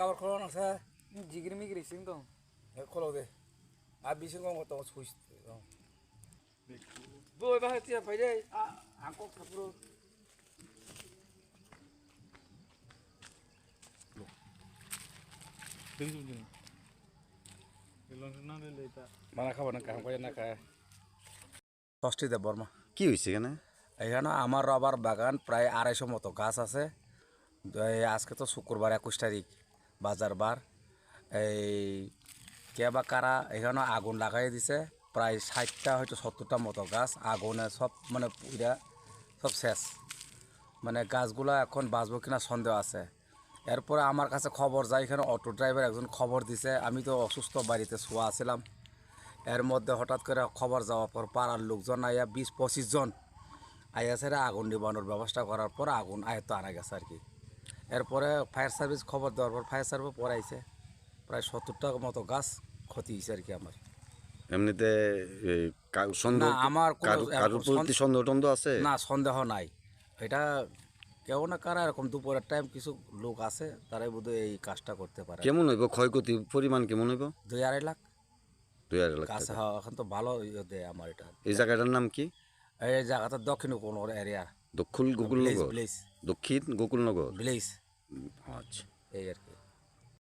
কাবার খোলো না স্যার জিগির মিগির সিং তো? খোলো দে। আর বেশি কম কত সুইচ বই বাহে তিয়া পাই যাই আঙ্কো পুরো মানা খাব না কাম করে না খায়। ষষ্ঠীতে বর্মা। কি হয়েছে এখানে? এখানে আমার রবার বাগান প্রায় আড়াইশো মতো গাছ আছে। আজকে তো শুক্রবার একুশ তারিখ। বাজার বার এই কে বা কারা এখানে আগুন লাগাই দিছে। প্রায় ষাটটা হয়তো সত্তরটা মতো গাছ, আগুনে সব মানে পুরা সব শেষ। মানে গাছগুলো এখন বাঁচবো কিনা সন্দেহ আছে। এরপরে আমার কাছে খবর যায় এখানে অটো ড্রাইভার একজন খবর দিছে। আমি তো অসুস্থ বাড়িতে শোয়া আছিলাম। এর মধ্যে হঠাৎ করে খবর যাওয়ার পর পাড়ার লোকজন আইয়া বিশ পঁচিশ জন আইয়া সেরে আগুন নিবানোর ব্যবস্থা করার পর আগুন আয়ত্ত আনা গেছে আর কি। এরপরে ফায়ার সার্ভিস খবর দেওয়ার পর ফায়ার সার্ভিস পরে আইছে প্রায় সত্তরটা মতো গাছ ক্ষতি হয়েছে আর কি আমার। এমনিতে সন্দেহ আমার প্রতি সন্দেহ টন্দেহ আছে? না সন্দেহ নাই। এটা কেউ না কারা এরকম দুপুরের টাইম কিছু লোক আছে তারাই বোধহয় এই কাজটা করতে পারে। কেমন হইব? ক্ষয়ক্ষতি পরিমাণ কেমন হইব? দুই আড়াই লাখ। দুই আড়াই লাখ। হ্যাঁ, এখন তো ভালো ইয়ে দেয় আমার এটা। এই জায়গাটার নাম কি? এই জায়গাটা দক্ষিণ কোন এরিয়া দক্ষিণ গোকুলনগর? দক্ষিণ গোকুলনগর? ভিলেজ আচ্ছা। এই আর কি।